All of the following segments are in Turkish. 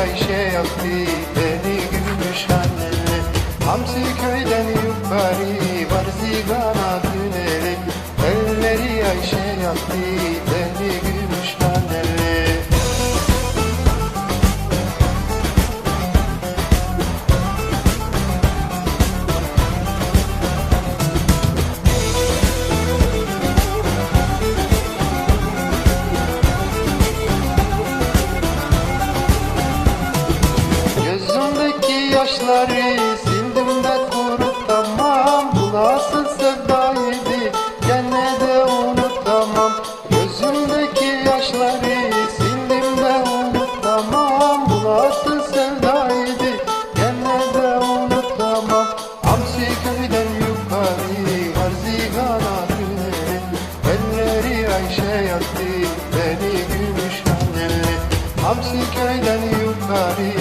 Ayşe yaptı beni gümüş anne Hamsi köyden yukarı yaşları sildim de kurutamam Bu nasıl sevdaydı gene de unutamam. Gözümdeki yaşları sildim de unutamam. Bu nasıl sevdaydı gene de unutamam. Hamsi köyden yukarı var zigana tüneli Elleri Ayşe yaktı beni gümüş anneli Hamsi köyden yukarı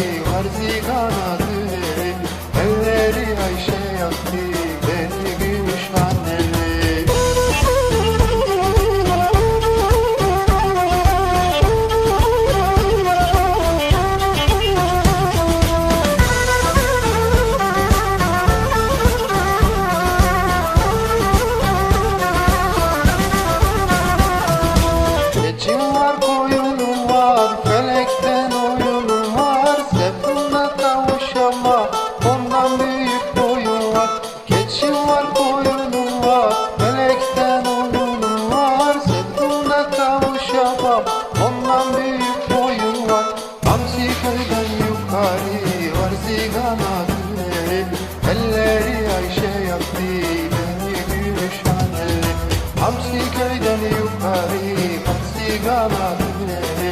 ondan büyük boyun var. Hamsi köyden yukarı var zigana tüneli Elleri Ayşe yaktı beni gümüş anneli Hamsi köyden yukarı bak sigara tüneli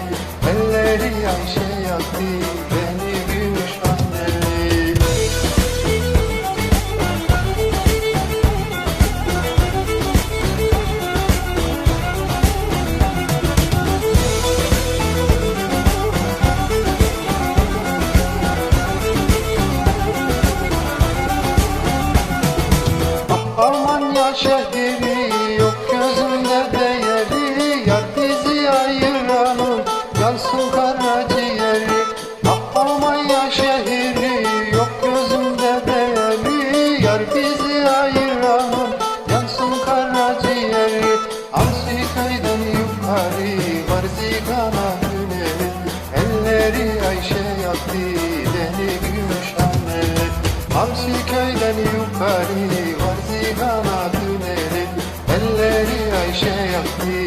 Elleri Ayşe yaktı beni şehri yok gözümde değeri Yar bizi ayıranın yansın karaciğeri. Hamsi köyden yukarı var zigana tüneli Elleri Ayşe yaktı beni gümüş anneli Hamsi köyden yukarı var zigana tüneli Elleri Ayşe yaktı